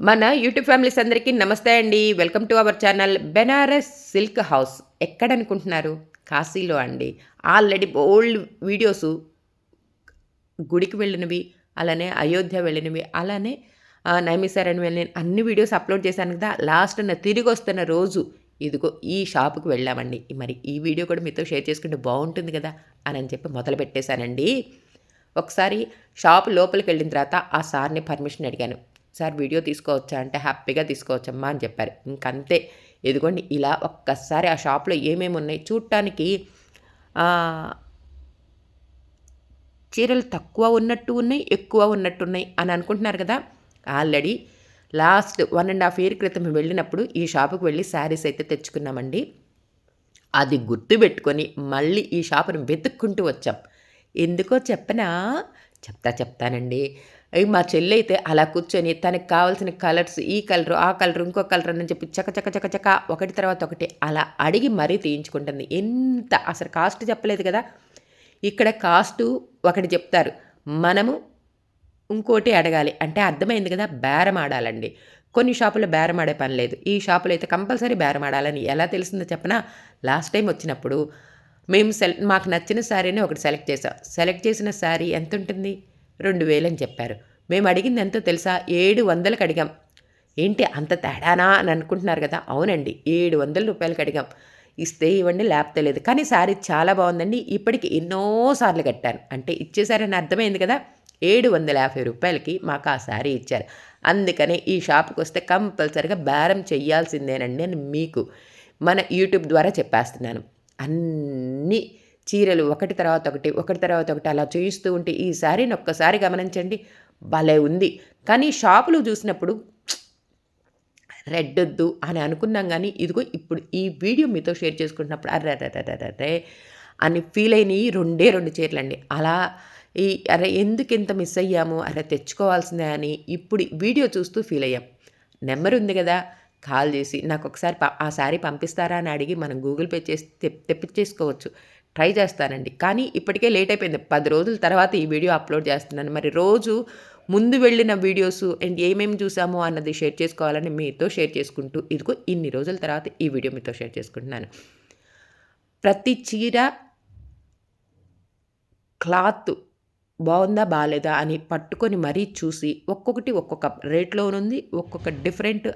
మన YouTube families అందరికీ నమస్తే అండి. Welcome to our channel Banaras silk house. ఎక్కడ అనుకుంటున్నారు కాశీలో అండి. ఆల్రెడీ ఓల్డ్ వీడియోస్ గుడికి వెళ్ళినవి అలానే అయోధ్య వెళ్ళినవి అలానే ఆ, వెళ్ళిన అన్ని వీడియోస్ అప్లోడ్ చేశాను కదా. లాస్ట్ నా తిరిగి వస్తున్న రోజు ఇదిగో ఈ షాపుకి వెళ్ళామండి. మరి ఈ వీడియో కూడా మీతో షేర్ చేసుకుంటే బాగుంటుంది కదా అని అని చెప్పి మొదలు పెట్టేశానండి. ఒకసారి షాప్ లోపలికి వెళ్ళిన తర్వాత ఆ సార్ని పర్మిషన్ అడిగాను. సార్ వీడియో తీసుకోవచ్చా అంటే హ్యాపీగా తీసుకోవచ్చమ్మా అని చెప్పారు. ఇంకంతే. ఎదుగోండి ఇలా ఒక్కసారి ఆ షాప్లో ఏమేమి ఉన్నాయి చూడటానికి చీరలు తక్కువ ఉన్నట్టు ఉన్నాయి ఎక్కువ ఉన్నట్టు ఉన్నాయి అని అనుకుంటున్నారు కదా. Already last one and half year క్రితం వెళ్ళినప్పుడు ఈ షాపుకి వెళ్ళి శారీస్ అయితే తెచ్చుకున్నామండి. అది గుర్తుపెట్టుకొని మళ్ళీ ఈ షాపును వెతుక్కుంటూ వచ్చాం. ఎందుకో చెప్పనా? చెప్తా చెప్తానండి. మా చెల్లి అయితే అలా కూర్చొని తనకి కావాల్సిన కలర్స్ ఈ కలరు ఆ కలర్ ఇంకో కలర్ అని చెప్పి చక చక చక చక ఒకటి తర్వాత ఒకటి అలా అడిగి మరీ తీయించుకుంటుంది. ఎంత అసలు కాస్ట్ చెప్పలేదు కదా? ఇక్కడ కాస్టు ఒకటి చెప్తారు. మనము ఇంకోటి అడగాలి. అంటే అర్థమైంది కదా? బేరం ఆడాలండి. కొన్ని షాపులో బేరం ఆడే పని లేదు. ఈ షాపులో అయితే కంపల్సరీ బేరం ఆడాలని ఎలా తెలిసిందో చెప్పనా? లాస్ట్ టైం వచ్చినప్పుడు మేము సెల్ మాకు నచ్చిన శారీని ఒకటి సెలెక్ట్ చేసాం సెలెక్ట్ చేసిన శారీ ఎంత ఉంటుంది రెండు వేలని చెప్పారు. మేము అడిగింది ఎంతో తెలుసా? ఏడు వందలకు అడిగాం. ఏంటి అంత తేడానా అని అనుకుంటున్నారు కదా? అవునండి ఏడు వందల రూపాయలకి అడిగాం. ఇస్తే ఇవ్వండి లేకపోతే లేదు. కానీ శారీ చాలా బాగుందండి. ఇప్పటికి ఎన్నోసార్లు కట్టాను. అంటే ఇచ్చేసారని అర్థమైంది కదా? ఏడు వందల యాభై రూపాయలకి మాకు ఆ శారీ ఇచ్చారు. అందుకనే ఈ షాప్కి వస్తే కంపల్సరిగా బేరం చెయ్యాల్సిందేనండి అని మీకు మన యూట్యూబ్ ద్వారా చెప్పేస్తున్నాను. అన్నీ చీరలు ఒకటి తర్వాత ఒకటి ఒకటి తర్వాత ఒకటి అలా చూయిస్తూ ఉంటే ఈ శారీని ఒక్కసారి గమనించండి. భలే ఉంది. కానీ షాపులో చూసినప్పుడు రెడ్ వద్దు అని అనుకున్నాం కానీ ఇదిగో ఇప్పుడు ఈ వీడియో మీతో షేర్ చేసుకుంటున్నప్పుడు అరే అర్రే అర్రే అని ఫీల్ అయినవి రెండే రెండు చీరలు అండి అలా ఈ అరే ఎందుకు ఇంత మిస్ అయ్యాము? అరే తెచ్చుకోవాల్సిందే అని ఇప్పుడు వీడియో చూస్తూ ఫీల్ అయ్యాం. నెంబర్ ఉంది కదా కాల్ చేసి నాకు ఒకసారి ప- ఆ శారీ పంపిస్తారా అని అడిగి మనం గూగుల్ పే చేసి తెప్పించేసుకోవచ్చు ట్రై చేస్తానండి. కానీ ఇప్పటికే లేట్ అయిపోయింది. పది రోజుల తర్వాత ఈ వీడియో అప్లోడ్ చేస్తున్నాను. మరి రోజు ముందు వెళ్ళిన వీడియోస్ అండ్ ఏమేమి చూసామో అన్నది షేర్ చేసుకోవాలని మీతో షేర్ చేసుకుంటూ ఇదిగో ఇన్ని రోజుల తర్వాత ఈ వీడియో మీతో షేర్ చేసుకుంటున్నాను. ప్రతి చీర క్లాత్ బాగుందా బాగాలేదా అని పట్టుకొని మరీ చూసి ఒక్కొక్కటి ఒక్కొక్క రేట్లోనుంది ఒక్కొక్క డిఫరెంట్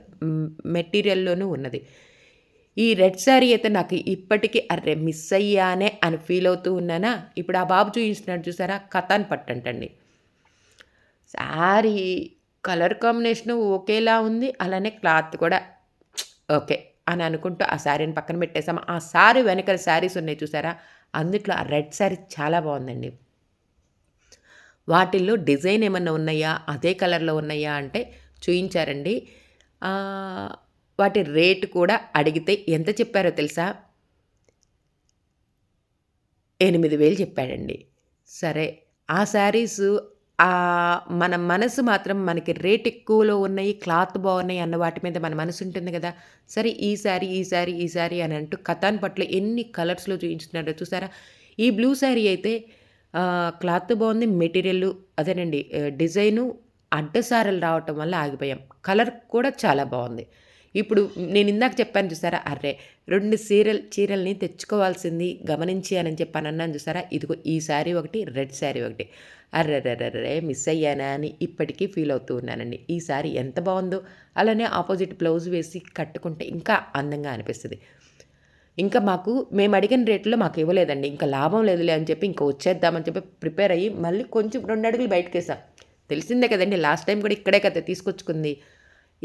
మెటీరియల్లోనూ ఉన్నది. ఈ రెడ్ శారీ అయితే నాకు ఇప్పటికీ అర్రే మిస్ అయ్యానే అని ఫీల్ అవుతూ ఉన్నానా? ఇప్పుడు ఆ బాబు చూపించినట్టు చూసారా? కథాన్ పట్టంటండి. శారీ కలర్ కాంబినేషన్ ఒకేలా ఉంది అలానే క్లాత్ కూడా ఓకే అని అనుకుంటూ ఆ శారీని పక్కన పెట్టేసాము ఆ శారీ వెనకాల శారీస్ ఉన్నాయి చూసారా? అందుట్లో ఆ రెడ్ శారీ చాలా బాగుందండి. వాటిల్లో డిజైన్ ఏమన్నా ఉన్నాయా? అదే కలర్లో ఉన్నాయా అంటే చూయించారండి. వాటి రేటు కూడా అడిగితే ఎంత చెప్పారో తెలుసా? ఎనిమిది వేలు చెప్పాడండి. సరే ఆ శారీస్ మన మనసు మాత్రం మనకి రేట్ ఎక్కువలో ఉన్నాయి క్లాత్ బాగున్నాయి అన్న వాటి మీద మన మనసు ఉంటుంది కదా. సరే ఈ శారీ ఈ శారీ ఈ శారీ అని అంటూ కథాన్ పట్ల ఎన్ని కలర్స్లో చూపించుతున్నారో చూసారా? ఈ బ్లూ శారీ అయితే క్లాత్ బాగుంది మెటీరియల్ అదేనండి డిజైను అడ్డసారలు రావటం వల్ల ఆగిపోయాం. కలర్ కూడా చాలా బాగుంది. ఇప్పుడు నేను ఇందాక చెప్పాను చూసారా? అర్రే రెండు సీరల్ చీరల్ని తెచ్చుకోవాల్సింది గమనించి అని చెప్పాను అన్నాను చూసారా? ఇదిగో ఈ శారీ ఒకటి రెడ్ శారీ ఒకటి. అర్రెర్రెర్రే మిస్ అయ్యానా అని ఇప్పటికీ ఫీల్ అవుతూ ఉన్నానండి. ఈ శారీ ఎంత బాగుందో అలానే ఆపోజిట్ బ్లౌజ్ వేసి కట్టుకుంటే ఇంకా అందంగా అనిపిస్తుంది. ఇంకా మాకు మేము అడిగిన రేట్లో మాకు ఇవ్వలేదండి. ఇంకా లాభం లేదులే అని చెప్పి ఇంకా వచ్చేద్దామని చెప్పి ప్రిపేర్ అయ్యి మళ్ళీ కొంచెం రెండు అడుగులు బయటకు వేసాం తెలిసిందే కదండి లాస్ట్ టైం కూడా ఇక్కడే కదా తీసుకొచ్చుకుంది.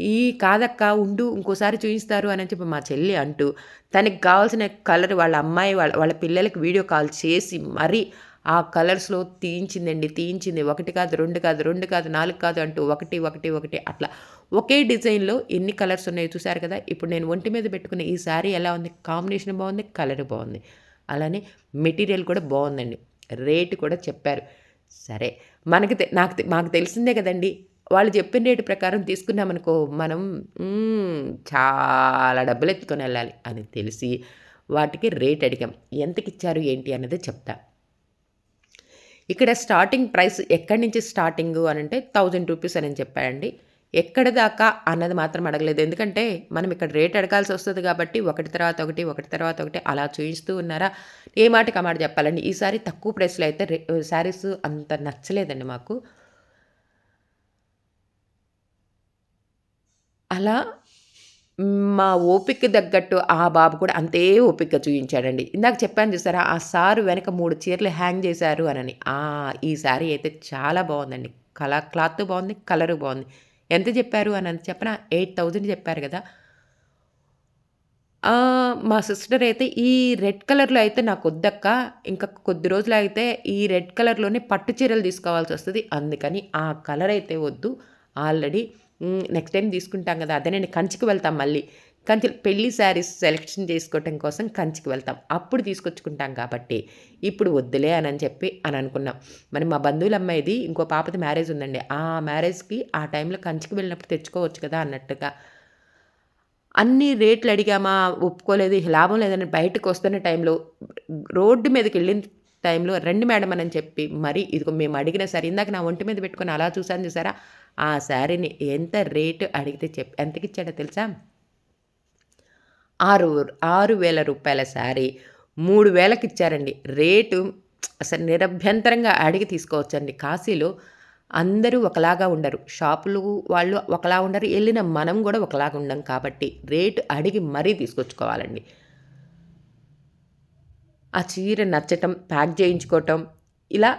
ఈ కాదక్క ఉండు ఇంకోసారి చూపిస్తారు అని చెప్పి మా చెల్లి అంటూ తనకి కావాల్సిన కలర్ వాళ్ళ అమ్మాయి వాళ్ళ వాళ్ళ పిల్లలకి వీడియో కాల్ చేసి మరీ ఆ కలర్స్లో తీయించిందండి తీయించింది. ఒకటి కాదు రెండు కాదు రెండు కాదు నాలుగు కాదు అంటూ ఒకటి ఒకటి ఒకటి అట్లా. ఒకే డిజైన్లో ఎన్ని కలర్స్ ఉన్నాయో చూసారు కదా? ఇప్పుడు నేను ఒంటి మీద పెట్టుకున్న ఈ శారీ ఎలా ఉంది? కాంబినేషన్ బాగుంది కలర్ బాగుంది. అలానే మెటీరియల్ కూడా బాగుందండి. రేటు కూడా చెప్పారు. సరే మనకి తె- నాకు తె- మాకు తెలిసిందే కదండి. వాళ్ళు చెప్పిన రేటు ప్రకారం తీసుకున్నామనుకో మనం చాలా డబ్బులు ఎత్తుకొని వెళ్ళాలి అని తెలిసి వాటికి రేట్ అడిగాం. ఎంతకి ఇచ్చారు ఏంటి అన్నది చెప్తా. ఇక్కడ స్టార్టింగ్ ప్రైస్ ఎక్కడి నుంచి స్టార్టింగ్ అని అంటే థౌజండ్ రూపీస్ అని చెప్పాడండి. ఎక్కడ దాకా అన్నది మాత్రం అడగలేదు. ఎందుకంటే మనం ఇక్కడ రేట్ అడగాల్సి వస్తుంది కాబట్టి ఒకటి తర్వాత ఒకటి ఒకటి తర్వాత ఒకటి అలా చూపిస్తూ ఉన్నారా? ఏ మాటకి ఆ మాట చెప్పాలండి. ఈసారి తక్కువ ప్రైస్లో అయితే శారీస్ అంత నచ్చలేదండి మాకు. అలా మా ఓపిక తగ్గట్టు ఆ బాబు కూడా అంతే ఓపిక చూపించాడండి ఇందాక చెప్పాను చూసారా ఆ సారు వెనక మూడు చీరలు హ్యాంగ్ చేశారు అనని. ఈ సారీ అయితే చాలా బాగుందండి. కలర్ క్లాత్ బాగుంది కలరు బాగుంది. ఎంత చెప్పారు అని అని చెప్పిన? ఎయిట్ థౌజండ్ చెప్పారు కదా. మా సిస్టర్ అయితే ఈ రెడ్ కలర్లో అయితే నాకు వద్దక్క. ఇంకా కొద్ది రోజులు అయితే ఈ రెడ్ కలర్లోనే పట్టు చీరలు తీసుకోవాల్సి వస్తుంది. అందుకని ఆ కలర్ అయితే వద్దు. ఆల్రెడీ నెక్స్ట్ టైం తీసుకుంటాం కదా అదే నేను కంచికి వెళ్తాం మళ్ళీ. కంచి పెళ్ళి శారీస్ సెలెక్షన్ చేసుకోవటం కోసం కంచికి వెళ్తాం. అప్పుడు తీసుకొచ్చుకుంటాం కాబట్టి ఇప్పుడు వద్దులే అని చెప్పి అని అనుకున్నాం. మరి మా బంధువుల అమ్మాయిది ఇంకో పాపది మ్యారేజ్ ఉందండి. ఆ మ్యారేజ్కి ఆ టైంలో కంచికి వెళ్ళినప్పుడు తెచ్చుకోవచ్చు కదా అన్నట్టుగా. అన్ని రేట్లు అడిగామా ఒప్పుకోలేదు లాభం లేదని బయటకు వస్తున్న టైంలో రోడ్డు మీదకి వెళ్ళిన టైంలో రండి మేడం అని చెప్పి మరి ఇదిగో మేము అడిగిన సరే ఇందాక నా ఒంటి మీద పెట్టుకొని అలా చూసాను చూసారా? ఆ శారీని ఎంత రేటు అడిగితే చెప్ ఎంతకి ఇచ్చాడో తెలుసా? ఆరు ఆరు వేల రూపాయల శారీ. మూడు వేలకు ఇచ్చారండి రేటు అసలు నిరభ్యంతరంగా అడిగి తీసుకోవచ్చండి. కాశీలో అందరూ ఒకలాగా ఉండరు. షాపులు వాళ్ళు ఒకలా ఉండరు. వెళ్ళిన మనం కూడా ఒకలాగా ఉండం కాబట్టి రేటు అడిగి మరీ తీసుకొచ్చుకోవాలండి. ఆ చీర నచ్చటం ప్యాక్ చేయించుకోవటం ఇలా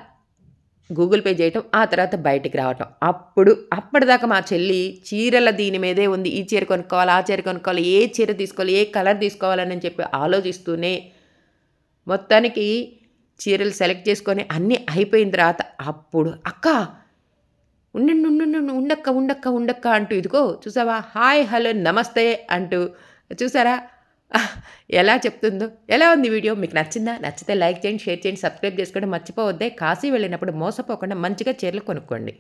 గూగుల్ పే చేయటం ఆ తర్వాత బయటికి రావటం. అప్పుడు అప్పటిదాకా మా చెల్లి చీరల దీని మీదే ఉంది. ఈ చీర కొనుక్కోవాలి ఆ చీర కొనుక్కోవాలి ఏ చీర తీసుకోవాలి ఏ కలర్ తీసుకోవాలని చెప్పి ఆలోచిస్తూనే మొత్తానికి చీరలు సెలెక్ట్ చేసుకొని అన్నీ అయిపోయిన తర్వాత అప్పుడు అక్క ఉండండి ఉండండి ఉండక్క ఉండక్క ఉండక్క అంటూ ఇదిగో చూసావా? హాయ్ హలో నమస్తే అంటూ చూసారా? ఎలా చెప్తుందో ఎలా ఉంది వీడియో? మీకు నచ్చిందా? నచ్చితే లైక్ చేయండి షేర్ చేయండి సబ్స్క్రైబ్ చేసుకోండి మర్చిపోవద్దే. కాశీ వెళ్ళినప్పుడు మోసపోకుండా మంచిగా చీరలు కొనుక్కోండి.